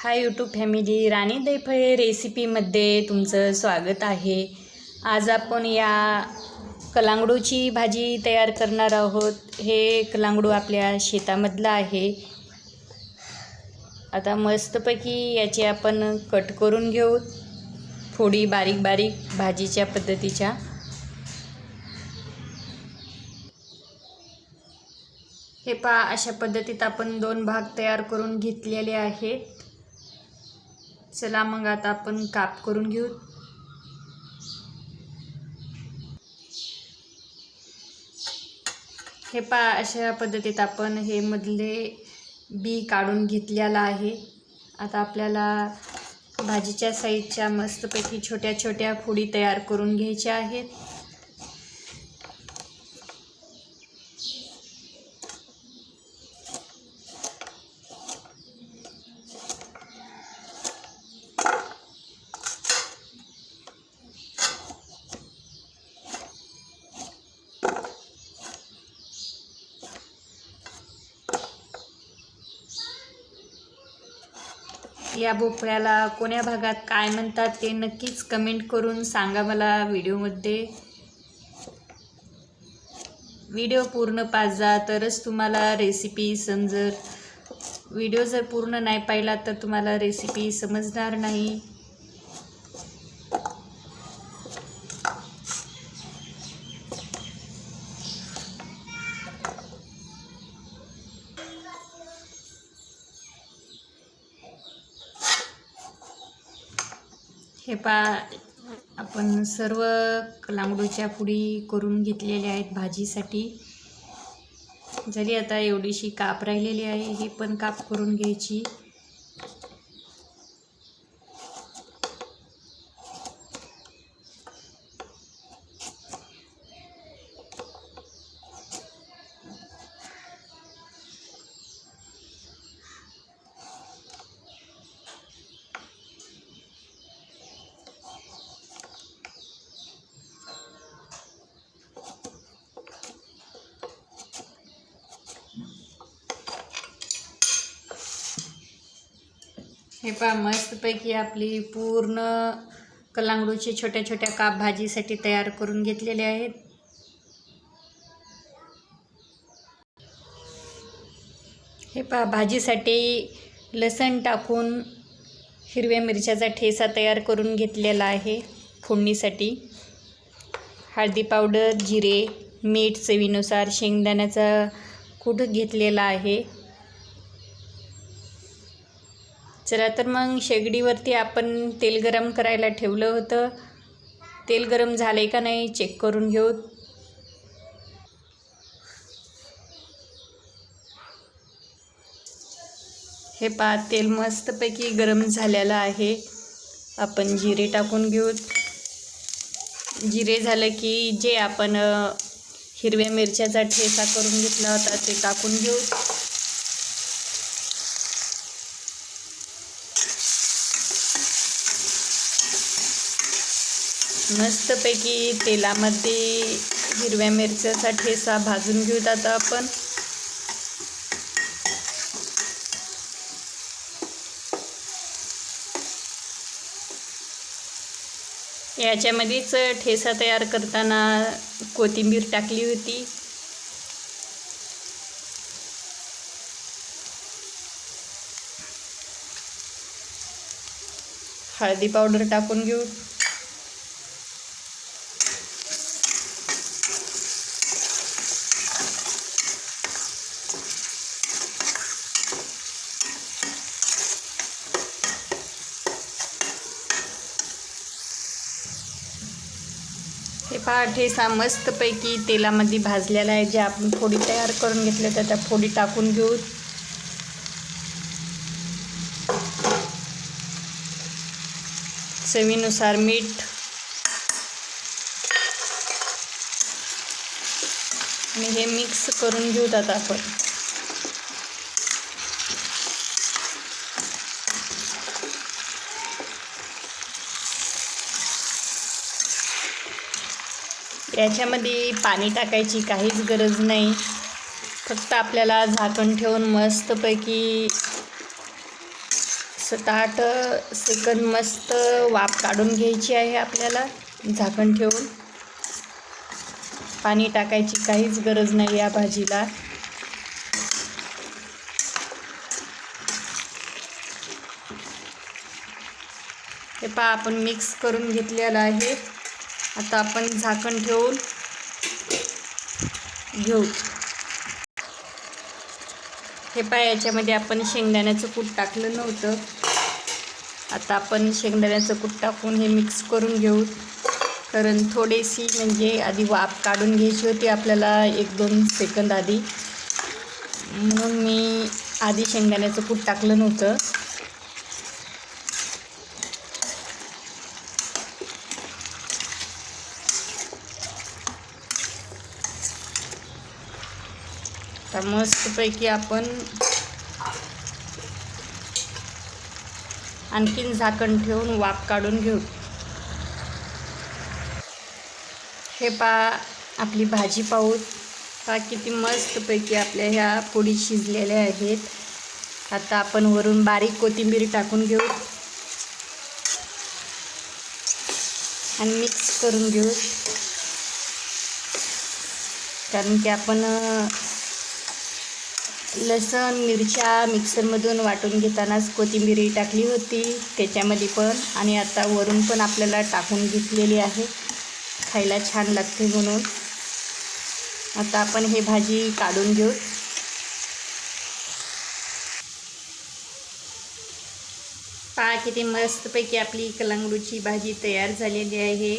Hi YouTube family राणी दैफळे रेसिपीमध्ये तुमचं स्वागत आहे. आज आपण या कलांगडूची भाजी तयार करणार आहोत. हे कलांगडू आपल्या शेतामधलं आहे. आता मस्तपैकी याचे आपण कट करून घेऊ. फोडी बारीक बारीक भाजीच्या पद्धतीच्या. हे पहा अशा पद्धतीत आपण दोन भाग तयार करून घेतलेले आहेत. चला मग आता आपण काप करून घेऊ. हे पा अशा पद्धतीत आपण हे मधले बी काढून घेतलेला आहे. आता आपल्याला भाजीच्या साईजच्या मस्तपैकी छोट्या छोट्या फोडी तयार करून घ्यायच्या आहेत. या भोपळ्याला कोण्या भागात काय म्हणतात ते नक्कीच कमेंट करून सांगा मला व्हिडिओमध्ये. व्हिडिओ पूर्ण पाजा तरच तुम्हाला रेसिपी समजर. व्हिडिओ जर पूर्ण नाही पाहिला तर तुम्हाला रेसिपी समजणार नाही. हे पा आपण सर्व लांगडूच्या पुडी करून घेतलेल्या आहेत भाजीसाठी. जरी आता एवढीशी काप राहिलेली आहे ही पण काप करून घ्यायची. हे पहा मस्तपैकी आपली पूर्ण कलांगडूची छोट्या छोट्या काप भाजीसाठी तयार करून घेतलेले आहेत. हे पहा भाजीसाठी लसण टाकून हिरव्या मिरच्याचा ठेसा तयार करून घेतलेला आहे फोडणीसाठी. हळदी पावडर जिरे मीठ चवीनुसार शेंगदाण्याचा कूट घेतलेला आहे. चला तर मग शेगडीवरती आपण तेल गरम करायला ठेवलं होतं. तेल गरम झालं आहे का नाही चेक करून घेऊ. हे पा तेल मस्तपैकी गरम झालेलं आहे. आपण जिरे टाकून घेऊ. जिरे झालं की जे आपण हिरव्या मिरच्याचा ठेसा करून घेतला होता ते टाकून घेऊ. मस्तपैकी तेलामध्ये हिरव्या मिरच्याचा ठेसा भाजून घेऊत आता आपण. याच्यामध्येच ठेसा तयार करताना कोथिंबीर टाकली होती. हळदी पावडर टाकून घेऊ. पहा ठेसा मस्तपैकी तेलामध्ये भाजलेला आहे. जे आपण फोडी तयार करून घेतल्या तर त्या फोडी टाकून घेऊ. चवीनुसार मीठ. आणि हे मिक्स करून घेऊत आता आपण. याच्यामध्ये पाणी टाकायची काहीच गरज नाही. फक्त आपल्याला झाकण ठेवून मस्तपैकी सात आठ सेकंद मस्त वाफ काढून घ्यायची आहे आपल्याला झाकण ठेवून. पाणी टाकायची काहीच गरज नाही या भाजीला. हे पहा आपण मिक्स करून घेतलेलं आहे. आता आपण झाकण ठेवून घेऊ. हे पाय याच्यामध्ये आपण शेंगदाण्याचं कूट टाकलं नव्हतं. आता आपण शेंगदाण्याचं कूट टाकून हे मिक्स करून घेऊ. कारण थोडीशी म्हणजे आधी वाफ काढून घ्यायची होती आपल्याला एक दोन सेकंद आधी. म्हणून मी आधी शेंगदाण्याचं कूट टाकलं नव्हतं. आता मस्तपैकी आपण आणखीन झाकण ठेवून वाफ काढून घेऊ. हे पा आपली भाजी पाहू. पा किती मस्तपैकी आपल्या ह्या पोळी शिजलेल्या आहेत. आता आपण वरून बारीक कोथिंबीर टाकून घेऊ. आणि मिक्स करून घेऊ. कारण की आपण लसण मिरच्या मिक्सरमधून वाटून घेतानाच कोथिंबीर टाकली होती त्याच्यामध्ये पण. आणि आता वरून पण आपल्याला टाकून घेतलेली आहे. खायला छान लागते म्हणून. आता आपण हे भाजी काढून घेऊ. पहा किती मस्तपैकी आपली कलंगडूची भाजी तयार झालेली आहे.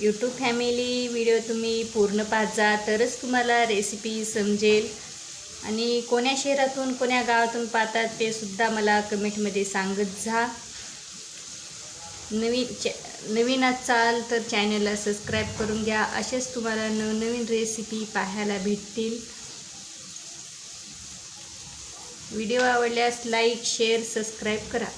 यूट्यूब फॅमिली व्हिडिओ तुम्ही पूर्ण पाहत जा तरच तुम्हाला रेसिपी समजेल. आणि कोण्या शहरातून कोण्या गावातून पाहतात ते सुद्धा मला कमेंटमध्ये सांगत जा. नवीन चॅ नवीन असाल तर चॅनलला सबस्क्राईब करून घ्या. असेच तुम्हाला नवनवीन रेसिपी पाहायला भेटतील. व्हिडिओ आवडल्यास लाईक शेअर सबस्क्राईब करा.